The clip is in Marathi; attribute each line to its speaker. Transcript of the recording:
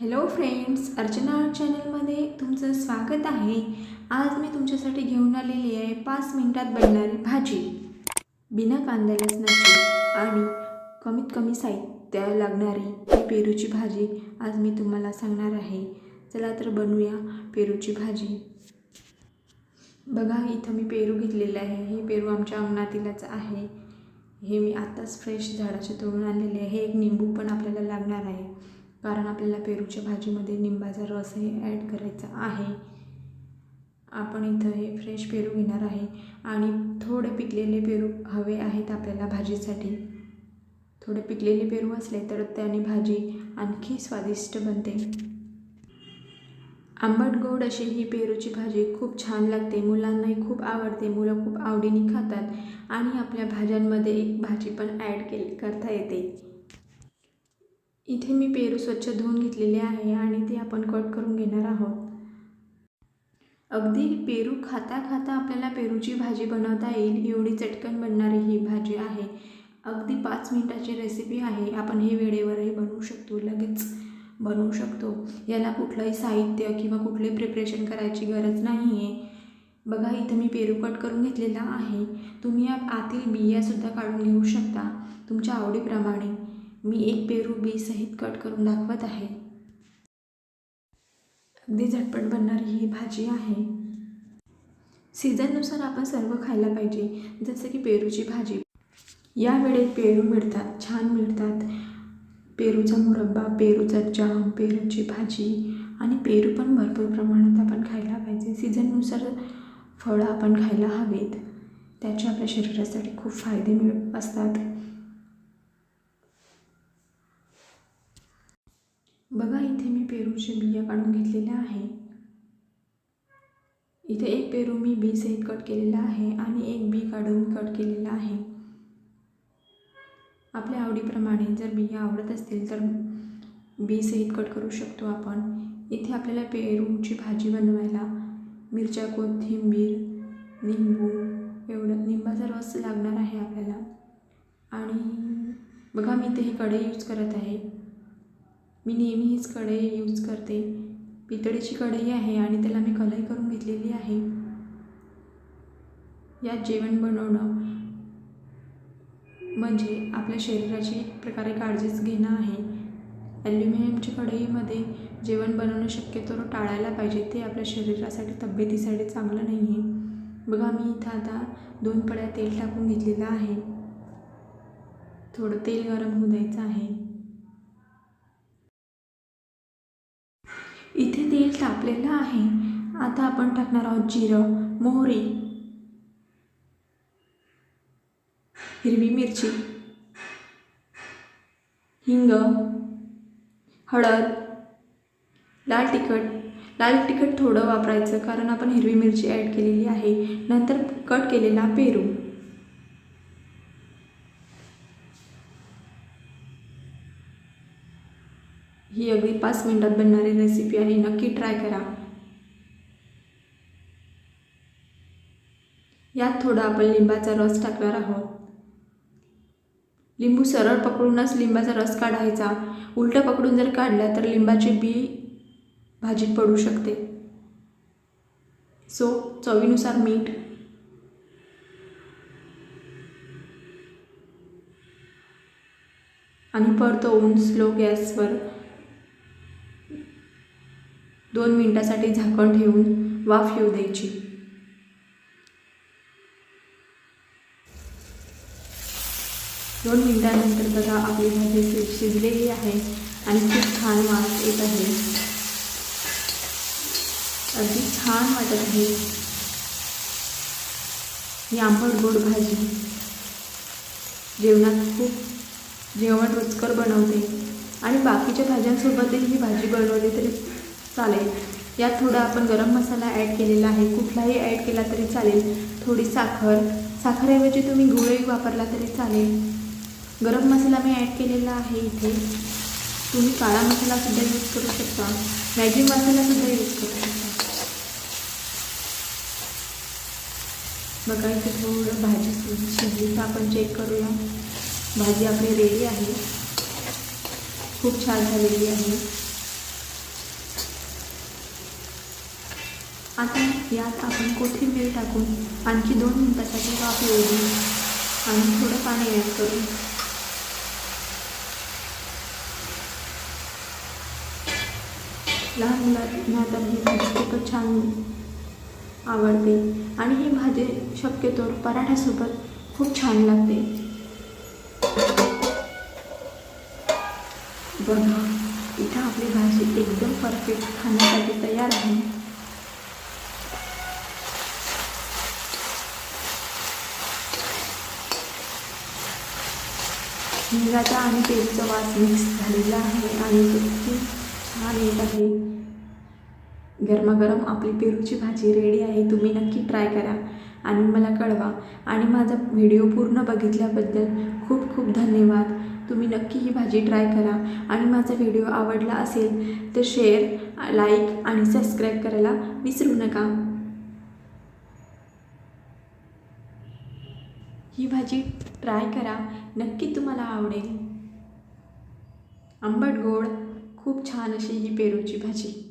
Speaker 1: हॅलो फ्रेंड्स अर्चना आर्ट चॅनलमध्ये तुमचं स्वागत आहे. आज मी तुमच्यासाठी घेऊन आलेली आहे पाच मिनटात बनणारी भाजी. बिना कांदा लसणाची आणि कमीत कमी साहित्य लागणारी ही पेरूची भाजी आज मी तुम्हाला सांगणार आहे. चला तर बनवूया पेरूची भाजी. बघा इथं मी पेरू घेतलेले आहे. हे पेरू आमच्या अंगणातीलच आहे. हे मी आत्ताच फ्रेश झाडाचे तोडून आणलेले आहे. हे एक निंबू पण आपल्याला लागणार आहे. कारण आपल्याला पेरूच्या भाजीमध्ये निंबाचा रस हे ॲड करायचा आहे. आपण इथं हे फ्रेश पेरू घेणार आहे. आणि थोडे पिकलेले पेरू हवे आहेत आपल्याला भाजीसाठी. थोडे पिकलेले पेरू असले तर त्याने भाजी आणखी स्वादिष्ट बनते. आंबट गोड अशी ही पेरूची भाजी खूप छान लागते. मुलांनाही खूप आवडते. मुलं खूप आवडीने खातात आणि आपल्या भाज्यांमध्ये एक भाजी पण ॲड केली करता येते. इथे मी पेरू स्वच्छ धुवून घेतलेले आहे आणि ते आपण कट करून घेणार आहोत. अगदी पेरू खाता खाता आपल्याला पेरूची भाजी बनवता येईल एवढी चटकन बनणारी ही भाजी आहे. अगदी पाच मिनिटाची रेसिपी आहे. आपण हे वेळेवरही बनवू शकतो लगेच बनवू शकतो. याला कुठलंही साहित्य किंवा कुठले प्रिपरेशन करायची गरज नाही आहे बघा इथं मी पेरू कट करून घेतलेला आहे. तुम्ही आतील बियासुद्धा काढून घेऊ शकता. तुमच्या आवडीप्रमाणे. मी एक पेरू बी सहित कट करून दाखवत आहे. अगदी झटपट बनणारी ही भाजी आहे. सीझननुसार आपण सर्व खायला पाहिजे जसं की पेरूची भाजी. या वेळेत पेरू मिळतात छान मिळतात. पेरूचा मुरब्बा पेरूचा जाम पेरूची भाजी आणि पेरू पण भरपूर प्रमाणात आपण खायला पाहिजे. सीझननुसार फळं आपण खायला हवेत. त्याचे आपल्या शरीरासाठी खूप फायदे मिळ असतात. बघा इथे मी पेरूचे बिया काढून घेतलेल्या आहे. इथे एक पेरू मी बी सहित कट केलेला आहे आणि एक बी काढून कट केलेला आहे. आपल्या आवडीप्रमाणे जर बिया आवडत असतील तर बी सहित कट करू शकतो आपण. इथे आपल्याला पेरूची भाजी बनवायला मिरच्या कोथिंबीर निंबू एवढं निंबाचा रस लागणार आहे आपल्याला. आणि बघा मी इथे हे कढई यूज करत आहे. मी नेहमी हीच कढई यूज करते. पितळेची कढई आहे आणि त्याला मी कलई करून घेतलेली आहे. यात जेवण बनवणं म्हणजे आपल्या शरीराची एक प्रकारे काळजीच घेणं आहे. ॲल्युमिनियमच्या कढईमध्ये जेवण बनवणं शक्यतो टाळायला पाहिजे. ते आपल्या शरीरासाठी तब्येतीसाठी चांगलं नाही आहे बघा मी इथं आता दोन पड्या तेल टाकून घेतलेलं आहे. थोडं तेल गरम होऊ द्यायचं आहे. तेल तापलेलं आहे. आता आपण टाकणार आहोत जिरं मोहरी हिरवी मिरची हिंग हळद लाल तिखट. लाल तिखट थोडं वापरायचं कारण आपण हिरवी मिरची ॲड केलेली आहे. नंतर कट केलेला पेरू. ही अगदी पाच मिनटात बनणारी रेसिपी आहे. नक्की ट्राय करा. यात थोडा आपण लिंबाचा रस टाकणार आहोत. लिंबू सरळ पकडूनच लिंबाचा रस काढायचा. उलटं पकडून जर काढला तर लिंबाची बी भाजीत पडू शकते. सो चवीनुसार मीठ. आणि परतवून स्लो गॅसवर दोन मिनटासाठी झाकण ठेवून वाफ येऊ द्यायची. दोन मिनटानंतर बघा आपली भाजी शि- शिजलेली आहे आणि खूप छान वास येत आहे. अगदी छान वाटत आहे. ही आंबट गोड भाजी. जेवणात खूप जेवण रुचकर बनवते. आणि बाकीच्या भाज्यांसोबतही ही भाजी बनवली तरी चालेल. यात थोडा आपण गरम मसाला ॲड केलेला आहे. कुठलाही ॲड केला तरी चालेल. थोडी साखर. साखरेऐवजी तुम्ही गुळही वापरला तरी चालेल. गरम मसाला मी ॲड केलेला आहे इथे. तुम्ही काळा मसालासुद्धा यूज करू शकता. मॅगी मसालासुद्धा यूज करू शकता. बघा इथे थोडं भाजी शिजली तर आपण चेक करूया. भाजी आपली रेडी आहे. खूप छान झालेली आहे. आता यात आपण कोथिंबीर टाकून आणखी दोन मिनटासाठी वाफ येऊ देऊ आणि थोडं पाणी ॲड करू. लहान मुलांना तर ही भाजी खूपच छान आवडते. आणि ही भाजी शक्यतो पराठ्यासोबत खूप छान लागते. बघा इथं आपली भाजी एकदम परफेक्ट खाण्यासाठी तयार आहे. हिंगाचा आणि तेलचा वास मिक्स झालेला आहे आणि तो छान येत आहे. गरमागरम आपली पेरूची भाजी रेडी आहे. तुम्ही नक्की ट्राय करा आणि मला कळवा. आणि माझा व्हिडिओ पूर्ण बघितल्याबद्दल खूप खूप धन्यवाद. तुम्ही नक्की ही भाजी ट्राय करा. आणि माझा व्हिडिओ आवडला असेल तर शेअर लाईक आणि सबस्क्राईब करायला विसरू नका. ही भाजी ट्राय करा. नक्की तुम्हाला आवडेल. आंबट गोड खूप छान अशी ही पेरूची भाजी.